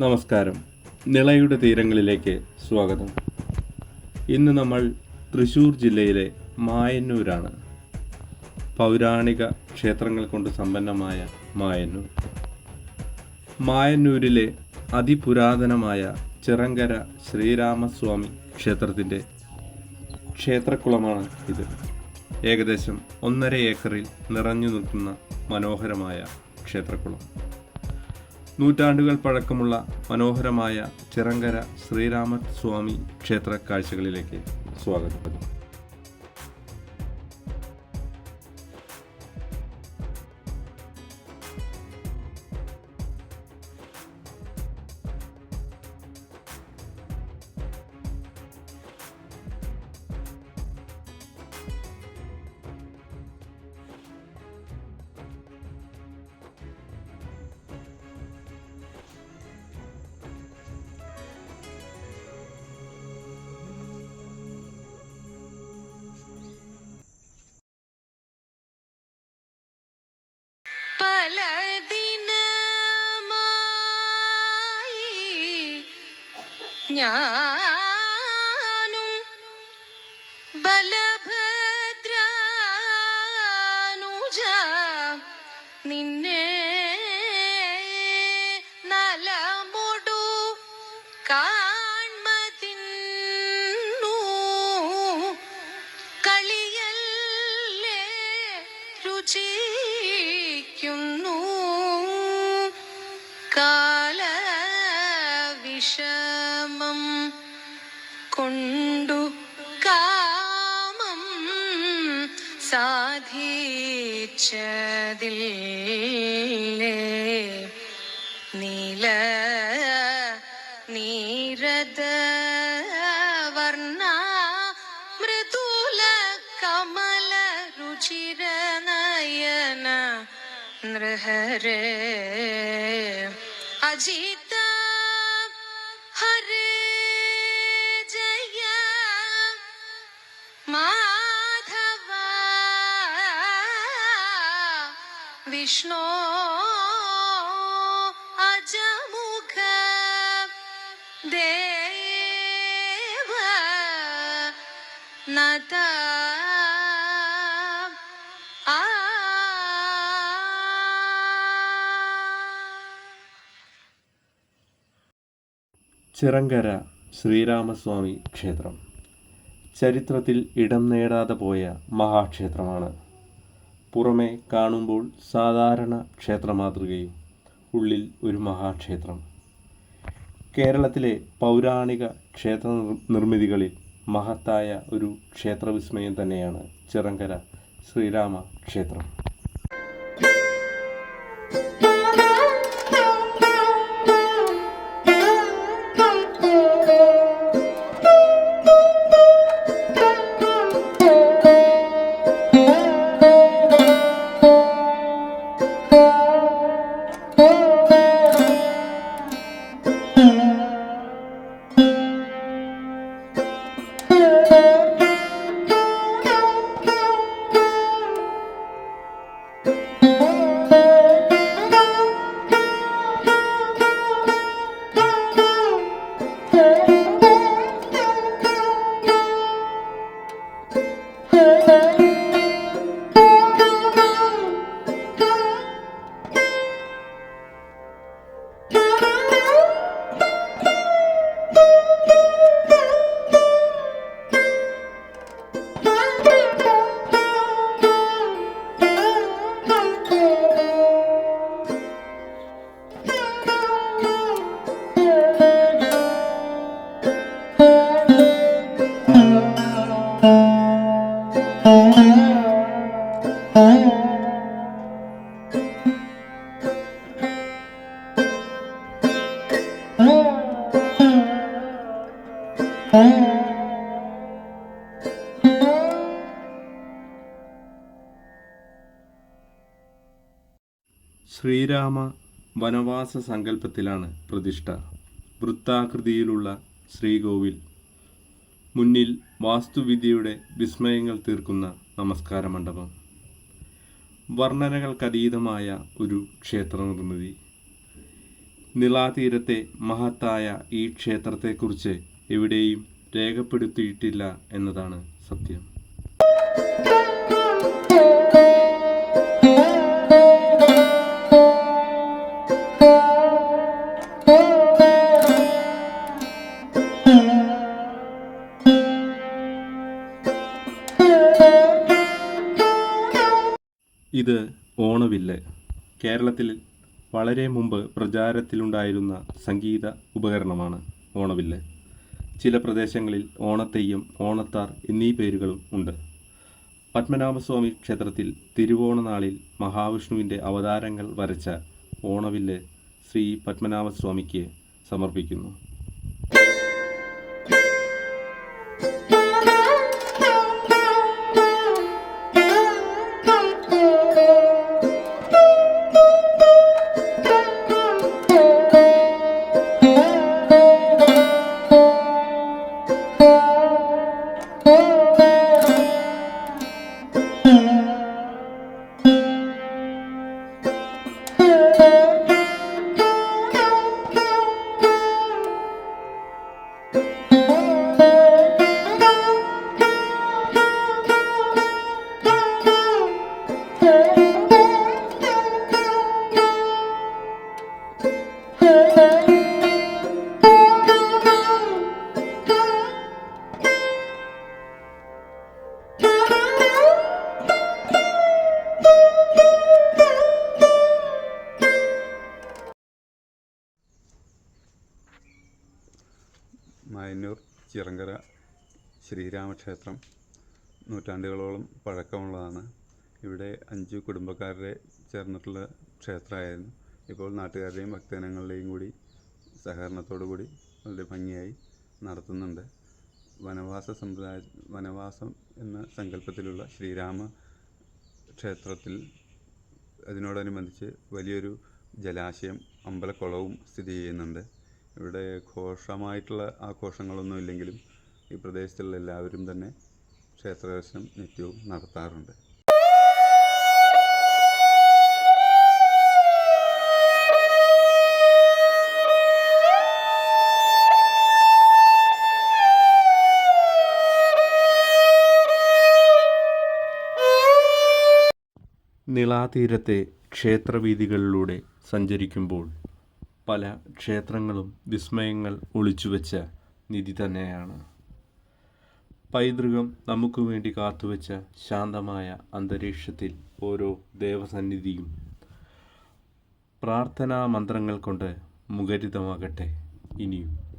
നമസ്കാരം. നിളയുടെ തീരങ്ങളിലേക്ക് സ്വാഗതം. ഇന്ന് നമ്മൾ തൃശ്ശൂർ ജില്ലയിലെ മായന്നൂരാണ്. പൗരാണിക ക്ഷേത്രങ്ങൾ കൊണ്ട് സമ്പന്നമായ മായന്നൂർ. മായന്നൂരിലെ അതിപുരാതനമായ ചിറങ്കര ശ്രീരാമസ്വാമി ക്ഷേത്രത്തിന്റെ ക്ഷേത്രക്കുളമാണ് ഇത്. ഏകദേശം ഒന്നര ഏക്കറിൽ നിറഞ്ഞു നിൽക്കുന്ന മനോഹരമായ ക്ഷേത്രക്കുളം. നൂറ്റാണ്ടുകൾ പഴക്കമുള്ള മനോഹരമായ ചിറങ്കര ശ്രീരാമസ്വാമി ക്ഷേത്ര കാഴ്ചകളിലേക്ക് സ്വാഗതം. ഞാൻ സാധിച്ചതില്ലേ നീല വർണ മൃദുല കമല രുചിര നയന നൃഹരേ. അജിത വിഷ്ണു അജമുഖ ദേവ നത ചിറങ്കര ശ്രീരാമസ്വാമി ക്ഷേത്രം. ചരിത്രത്തിൽ ഇടം നേടാതെ പോയ മഹാക്ഷേത്രമാണ് പുറമെ കാണുമ്പോൾ സാധാരണ ക്ഷേത്ര മാതൃകയും ഉള്ളിൽ ഒരു മഹാക്ഷേത്രം. കേരളത്തിലെ പൗരാണിക ക്ഷേത്ര നിർമ്മിതികളിൽ മഹത്തായ ഒരു ക്ഷേത്രവിസ്മയം തന്നെയാണ് ചിറങ്കര ശ്രീരാമ ക്ഷേത്രം Thank you. ശ്രീരാമ വനവാസ സങ്കല്പത്തിലാണ് പ്രതിഷ്ഠ. വൃത്താകൃതിയിലുള്ള ശ്രീകോവിൽ. മുന്നിൽ വാസ്തുവിദ്യയുടെ വിസ്മയങ്ങൾ തീർക്കുന്ന നമസ്കാര മണ്ഡപം വർണനകൾക്കതീതമായ ഒരു ക്ഷേത്ര നിർമ്മിതി നിളാതീരത്തെ മഹത്തായ ഈ ക്ഷേത്രത്തെക്കുറിച്ച് എവിടെയും രേഖപ്പെടുത്തിയിട്ടില്ല എന്നതാണ് സത്യം. ഇത് ഓണവില്ല്. കേരളത്തിൽ വളരെ മുമ്പ് പ്രചാരത്തിലുണ്ടായിരുന്ന സംഗീത ഉപകരണമാണ് ഓണവില്ല്. ചില പ്രദേശങ്ങളിൽ ഓണത്തെയ്യം ഓണത്താർ എന്നീ പേരുകളും ഉണ്ട്. പത്മനാഭസ്വാമി ക്ഷേത്രത്തിൽ തിരുവോണനാളിൽ മഹാവിഷ്ണുവിന്റെ അവതാരങ്ങൾ വരച്ച ഓണവില്ല് ശ്രീ പത്മനാഭസ്വാമിക്ക് സമർപ്പിക്കുന്നു. മായന്നൂർ ചിറങ്കര ശ്രീരാമക്ഷേത്രം. നൂറ്റാണ്ടുകളോളം പഴക്കമുള്ളതാണ്. ഇവിടെ അഞ്ച് കുടുംബക്കാരുടെ ചേർന്നിട്ടുള്ള ക്ഷേത്രമായിരുന്നു. ഇപ്പോൾ നാട്ടുകാരുടെയും ഭക്തജനങ്ങളുടെയും കൂടി സഹകരണത്തോടു കൂടി വളരെ ഭംഗിയായി നടത്തുന്നുണ്ട്. വനവാസ സമ്പ്രദായ വനവാസം എന്ന സങ്കല്പത്തിലുള്ള ശ്രീരാമ ക്ഷേത്രത്തിൽ അതിനോടനുബന്ധിച്ച് വലിയൊരു ജലാശയം അമ്പലക്കുളവും സ്ഥിതി ചെയ്യുന്നുണ്ട്. ഇവിടെ ഘോഷമായിട്ടുള്ള ആഘോഷങ്ങളൊന്നും ഇല്ലെങ്കിലും ഈ പ്രദേശത്തുള്ള എല്ലാവരും തന്നെ ക്ഷേത്രദർശനം നിത്യവും നടത്താറുണ്ട്. നിളാതീരത്തെ ക്ഷേത്രവീഥികളിലൂടെ സഞ്ചരിക്കുമ്പോൾ പല ക്ഷേത്രങ്ങളും വിസ്മയങ്ങൾ ഒളിച്ചുവെച്ച നിധി തന്നെയാണ്. പൈതൃകം നമുക്ക് വേണ്ടി കാത്തുവെച്ച ശാന്തമായ അന്തരീക്ഷത്തിൽ ഓരോ ദേവസന്നിധിയും പ്രാർത്ഥനാ മന്ത്രങ്ങൾ കൊണ്ട് മുഖരിതമാകട്ടെ ഇനിയും.